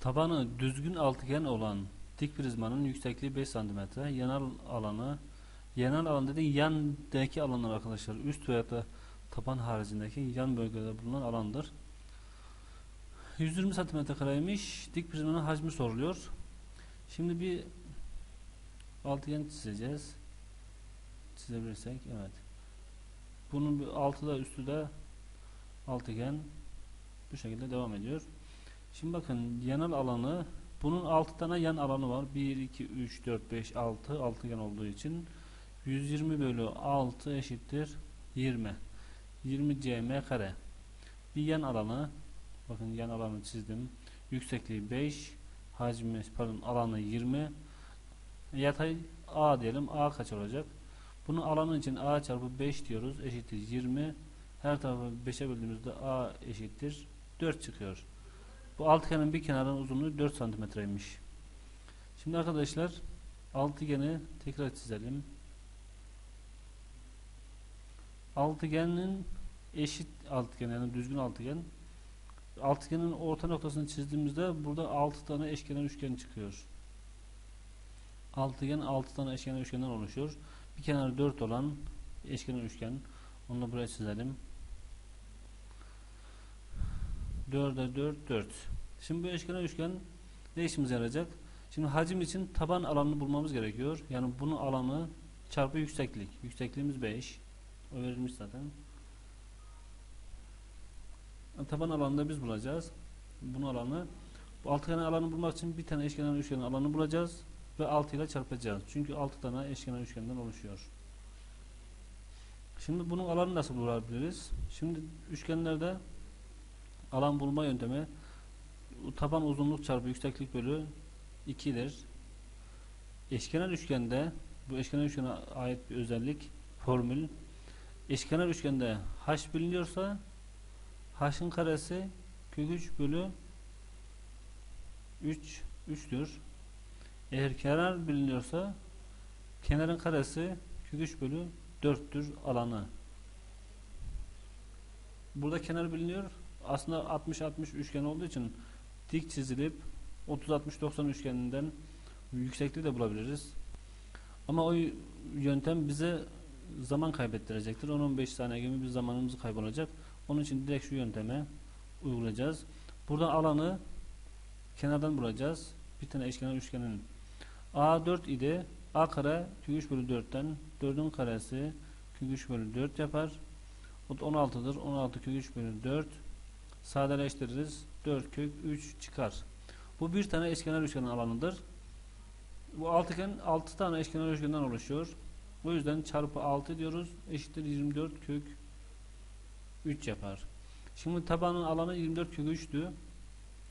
Tabanı düzgün altıgen olan dik prizmanın yüksekliği 5 cm, yanal alanı yanal alan dediği yandaki alanlar arkadaşlar. Üst veya da taban haricindeki yan bölgede bulunan alandır. 120 cm kareymiş. Dik prizmanın hacmi soruluyor. Şimdi bir altıgen çizeceğiz. Çizebilirsek evet. Bunun bir altı da üstü de altıgen bu şekilde devam ediyor. Şimdi bakın yanal alanı bunun 6 tane yan alanı var. 1, 2, 3, 4, 5, 6 altıgen olduğu için 120 bölü 6 eşittir 20. 20 cm kare. Bir yan alanı bakın yan alanı çizdim. Yüksekliği 5 hacmi pardon alanı 20 yatay A diyelim. A kaç olacak? Bunun alanı için A çarpı 5 diyoruz. Eşittir 20. Her tarafı 5'e böldüğümüzde A eşittir 4 çıkıyor. Bu altıgenin bir kenarının uzunluğu 4 santimetreymiş. Şimdi arkadaşlar altıgeni tekrar çizelim. Altıgenin eşit altıgen yani düzgün altıgen altıgenin orta noktasını çizdiğimizde burada 6 tane eşkenar üçgen çıkıyor. Altıgen 6 tane eşkenar üçgenden oluşuyor. Bir kenarı 4 olan eşkenar üçgen. Onu buraya çizelim. 4'e 4, 4. Şimdi bu eşkenar üçgen ne işimize yarayacak? Şimdi hacim için taban alanını bulmamız gerekiyor. Yani bunun alanı çarpı yükseklik. Yüksekliğimiz 5. O verilmiş zaten. Taban alanını da biz bulacağız. Bunun alanı. Bu altıgen alanı bulmak için bir tane eşkenar üçgenin alanını bulacağız ve 6 ile çarpacağız. Çünkü 6 tane eşkenar üçgenden oluşuyor. Şimdi bunun alanı nasıl bulabiliriz? Şimdi üçgenlerde alan bulma yöntemi taban uzunluk çarpı yükseklik bölü 2'dir. Eşkenar üçgende bu eşkenar üçgene ait bir özellik formül eşkenar üçgende h biliniyorsa h'ın karesi kök 3 bölü 3 3'tür. Eğer kenar biliniyorsa kenarın karesi kök 3 bölü 4'tür alanı. Burada kenar biliniyor. Aslında 60-60 üçgen olduğu için dik çizilip 30-60-90 üçgeninden yüksekliği de bulabiliriz. Ama o yöntem bize zaman kaybettirecektir. 10-15 saniye gibi bir zamanımız kaybolacak. Onun için direkt şu yönteme uygulayacağız. Burada alanı kenardan bulacağız. Bir tane eşkenar üçgenin A4 idi. A kare kök 3 bölü 4'ten 4'ün karesi kök 3 bölü 4 yapar. O da 16'dır. 16 kök 3 bölü 4 sadeleştiririz. 4 kök 3 çıkar. Bu bir tane eşkenar üçgenin alanıdır. Bu altıgen 6 tane eşkenar üçgenden oluşuyor. O yüzden çarpı 6 diyoruz. Eşittir 24 kök 3 yapar. Şimdi tabanın alanı 24 kök 3'tü.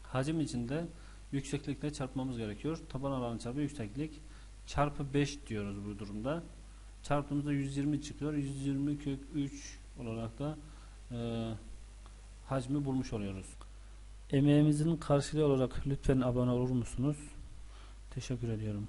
Hacim içinde yükseklikle çarpmamız gerekiyor. Taban alanı çarpı yükseklik çarpı 5 diyoruz bu durumda. Çarptığımızda 120 çıkıyor. 120 kök 3 olarak da e, hacmi bulmuş oluyoruz. Emeğimizin karşılığı olarak lütfen abone olur musunuz? Teşekkür ediyorum.